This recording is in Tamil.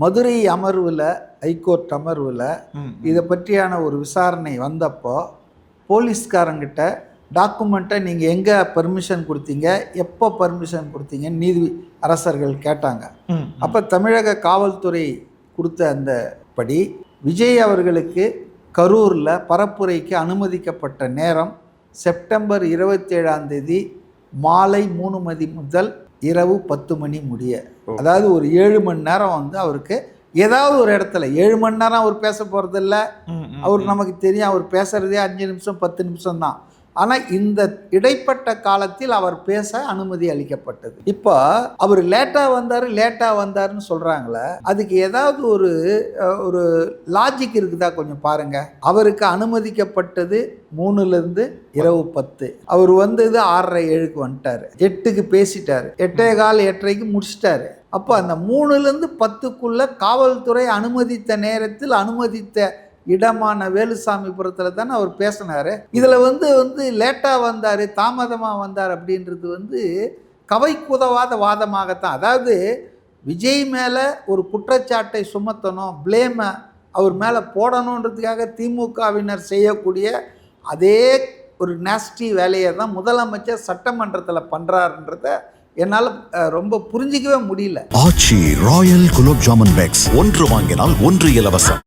மதுரை அமர்வில் ஹைகோர்ட் அமர்வில். இதை பற்றியான ஒரு விசாரணை வந்தப்போ போலீஸ்காரங்கிட்ட டாக்குமெண்ட்டை நீங்கள் எங்கே பர்மிஷன் கொடுத்தீங்க எப்போ பர்மிஷன் கொடுத்தீங்கன்னு நீதி அரசர்கள் கேட்டாங்க. அப்போ தமிழக காவல்துறை கொடுத்த அந்த படி விஜய் அவர்களுக்கு கரூரில் பரப்புரைக்கு அனுமதிக்கப்பட்ட நேரம் செப்டம்பர் இருபத்தேழாம் தேதி மாலை மூணு மணி முதல் இரவு பத்து மணி முடிய. அதாவது ஒரு ஏழு மணி நேரம் வந்து அவருக்கு ஏதாவது ஒரு இடத்துல ஏழு மணி நேரம் அவர் பேச போகிறதில்ல. அவர் நமக்கு தெரியும் அவர் பேசுறதே அஞ்சு நிமிஷம் பத்து நிமிஷம் தான் ஆனால் இந்த இடைப்பட்ட காலத்தில் அவர் பேச அனுமதி அளிக்கப்பட்டது. இப்போ அவர் லேட்டாக வந்தார் லேட்டாக வந்தாருன்னு சொல்கிறாங்களே அதுக்கு ஏதாவது ஒரு ஒரு லாஜிக் இருக்குதா கொஞ்சம் பாருங்கள் அவருக்கு அனுமதிக்கப்பட்டது மூணுலேருந்து இரவு பத்து. அவர் வந்தது ஆறரை ஏழுக்கு வந்துட்டார். எட்டுக்கு பேசிட்டார். எட்டே கால் எட்டரைக்கு முடிச்சிட்டாரு. அப்போ அந்த மூணுலேருந்து பத்துக்குள்ளே காவல்துறை அனுமதித்த நேரத்தில் அனுமதித்த இடமான வேலுசாமிபுரத்தில் தானே அவர் பேசினார். இதில் வந்து வந்து லேட்டாக வந்தார் தாமதமாக வந்தார் அப்படின்றது வந்து கவைக்குதவாத வாதமாகத்தான். அதாவது விஜய் மேலே ஒரு குற்றச்சாட்டை சுமத்தணும் ப்ளேமை அவர் மேலே போடணுன்றதுக்காக திமுகவினர் செய்யக்கூடிய அதே ஒரு நாஸ்டி வேலையை தான் முதலமைச்சர் சட்டமன்றத்தில் பண்ணுறாருன்றத என்னால் ரொம்ப புரிஞ்சிக்கவே முடியல. Aachi royal gulab jamun packs. ஒன்று வாங்கினால் ஒன்று இலவசம்.